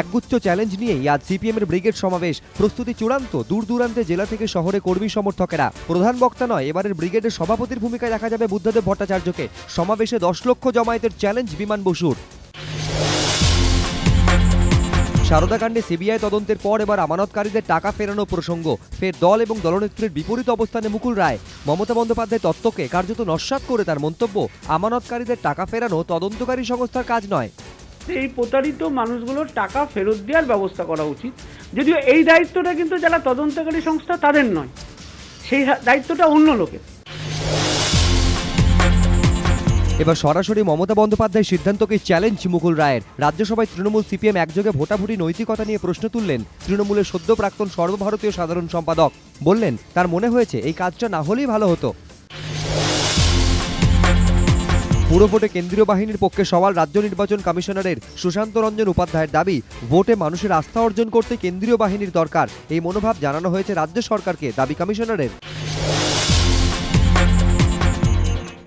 একগুচ্ছ চ্যালেঞ্জ নিয়েই আজ সিপিএম এর ব্রিগেড সমাবেশ। প্রস্তুতি চূড়ান্ত দূর দূরান্তে জেলা থেকে শহরে কর্মী সমর্থকেরা। প্রধান বক্তা নয়, এবারের ব্রিগেডের সভাপতির ভূমিকায় দেখা যাবে বুদ্ধদেব ভট্টাচার্যকে। সমাবেশে দশ লক্ষ জমায়েতের চ্যালেঞ্জ বিমান বসুর। সারদাকাণ্ডে সিবিআই তদন্তের পর এবার আমানতকারীদের টাকা ফেরানো প্রসঙ্গ। ফের দল এবং দলনেত্রীর বিপরীত অবস্থানে মুকুল রায়। মমতা বন্দ্যোপাধ্যায় তত্ত্বকে কার্যত নস্বাত করে তার মন্তব্য, আমানতকারীদের টাকা ফেরানো তদন্তকারী সংস্থার কাজ নয়। এই প্রতারিত মানুষগুলোর টাকা ফেরত দেওয়ার ব্যবস্থা করা উচিত। যদিও এই দায়িত্বটা কিন্তু যারা তদন্তকারী সংস্থা তাদের নয়, সেই দায়িত্বটা অন্য লোকের। এবার সরাসরি মমতা বন্দ্যোপাধ্যায়ের সিদ্ধান্তকে চ্যালেঞ্জ মুকুল রায়ের। রাজ্যসভায় তৃণমূল সিপিএম একযোগে ভোটাভুটি, নৈতিকতা নিয়ে প্রশ্ন তুললেন তৃণমূলের সদ্য প্রাক্তন সর্বভারতীয় সাধারণ সম্পাদক। বললেন, তার মনে হয়েছে এই কাজটা না হলেই ভালো হতো। পুরো ভোটে কেন্দ্রীয় বাহিনীর পক্ষে সওয়াল রাজ্য নির্বাচন কমিশনারের সুশান্ত রঞ্জন উপাধ্যায়ের দাবি, ভোটে মানুষের আস্থা অর্জন করতে কেন্দ্রীয় বাহিনীর দরকার। এই মনোভাব জানানো হয়েছে রাজ্য সরকারকে, দাবি কমিশনারের।